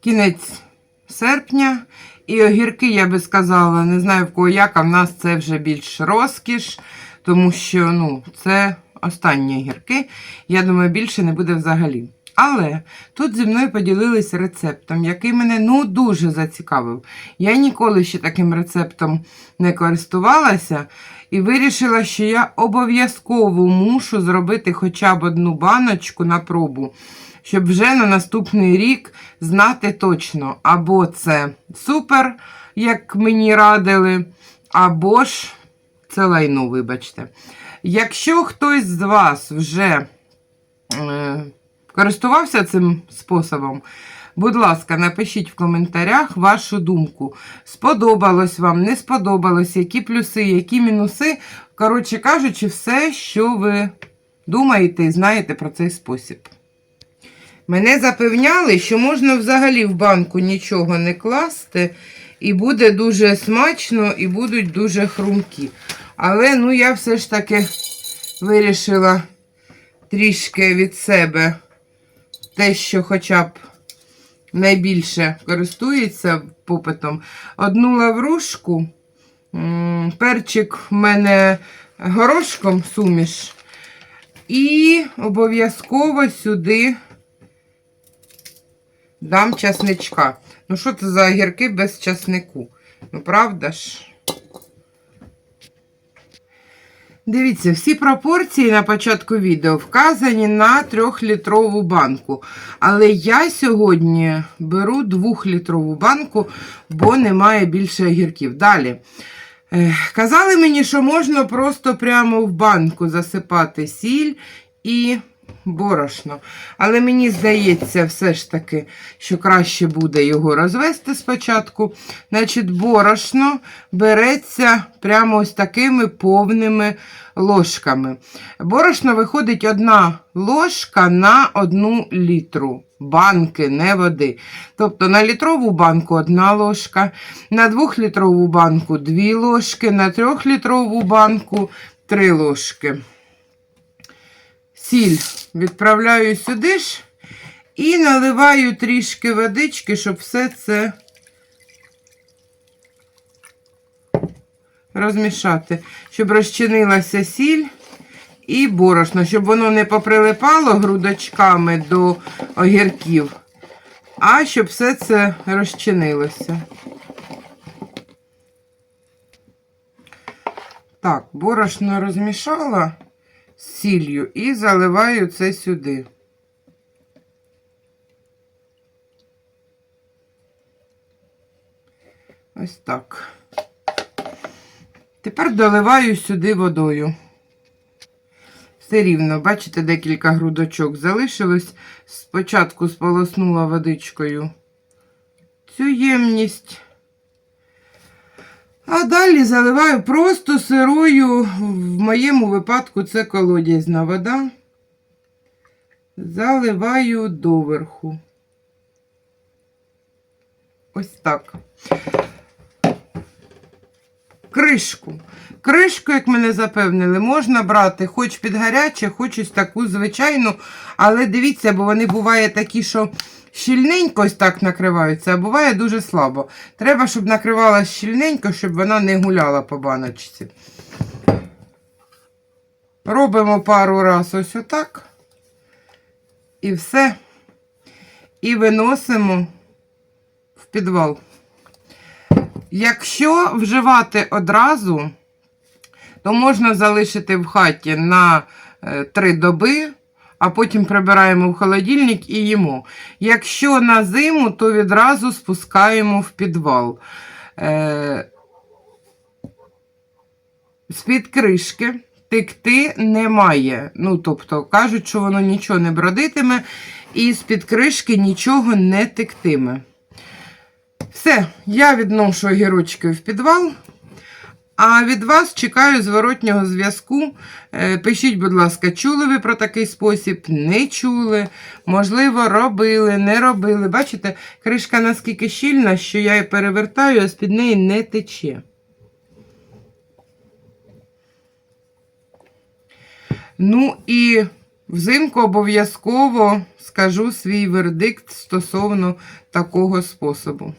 кінець серпня. І огірки, я би сказала, не знаю в кого як, а в нас це вже більш розкіш, тому що ну, це останні огірки. Я думаю, більше не буде взагалі. Але тут зі мною поділились рецептом, який мене ну дуже зацікавив. Я ніколи ще таким рецептом не користувалася і вирішила, що я обов'язково мушу зробити хоча б одну баночку на пробу, щоб вже на наступний рік знати точно, або це супер, як мені радили, або ж це лайно, вибачте. Якщо хтось з вас вже е, користувався цим способом, будь ласка, напишіть в коментарях вашу думку. Сподобалось вам, не сподобалось, які плюси, які мінуси. Коротше кажучи, все, що ви думаєте і знаєте про цей спосіб. Мене запевняли, що можна взагалі в банку нічого не класти, і буде дуже смачно, і будуть дуже хрумкі. Але ну, я все ж таки вирішила трішки від себе те, що хоча б найбільше користується попитом. Одну лаврушку, перчик в мене горошком суміш. І обов'язково сюди дам часничка. Ну, що це за огірки без часнику? Ну, правда ж? Дивіться, всі пропорції на початку відео вказані на 3-літрову банку. Але я сьогодні беру 2-літрову банку, бо немає більше огірків. Далі. Е, Казали мені, що можна просто прямо в банку засипати сіль і борошно. Але мені здається, все ж таки, що краще буде його розвести спочатку. Значить, борошно береться прямо ось такими повними ложками. Борошно виходить одна ложка на одну літру. Банки, не води. Тобто на літрову банку одна ложка, на двохлітрову банку дві ложки, на трьохлітрову банку три ложки. Сіль відправляю сюди ж і наливаю трішки водички, щоб все це розмішати, щоб розчинилася сіль і борошно, щоб воно не поприлипало грудочками до огірків, а щоб все це розчинилося. Так, борошно розмішала сіллю і заливаю це сюди. Ось так. Тепер доливаю сюди водою. Все рівно, бачите, декілька грудочок залишилось. Спочатку сполоснула водичкою цю ємність. А далі заливаю просто сирою, в моєму випадку це колодязна вода. Заливаю доверху. Ось так. Кришку. Кришку, як мене запевнили, можна брати хоч під гаряче, хоч ось таку звичайну. Але дивіться, бо вони буває такі, що щільненько ось так накриваються, а буває дуже слабо. Треба, щоб накривала щільненько, щоб вона не гуляла по баночці. Робимо пару раз ось отак. І все. І виносимо в підвал. Якщо вживати одразу, то можна залишити в хаті на е, три доби, а потім прибираємо в холодильник і їмо. Якщо на зиму, то відразу спускаємо в підвал. Е, З-під кришки текти немає. Ну, тобто, кажуть, що воно нічого не бродитиме, і з-під кришки нічого не тектиме. Все, я відношу огірочки в підвал. А від вас чекаю зворотнього зв'язку. Е, Пишіть, будь ласка, чули ви про такий спосіб? Не чули. Можливо, робили, не робили. Бачите, кришка наскільки щільна, що я її перевертаю, а з-під неї не тече. Ну і Взимку обов'язково скажу свій вердикт стосовно такого способу.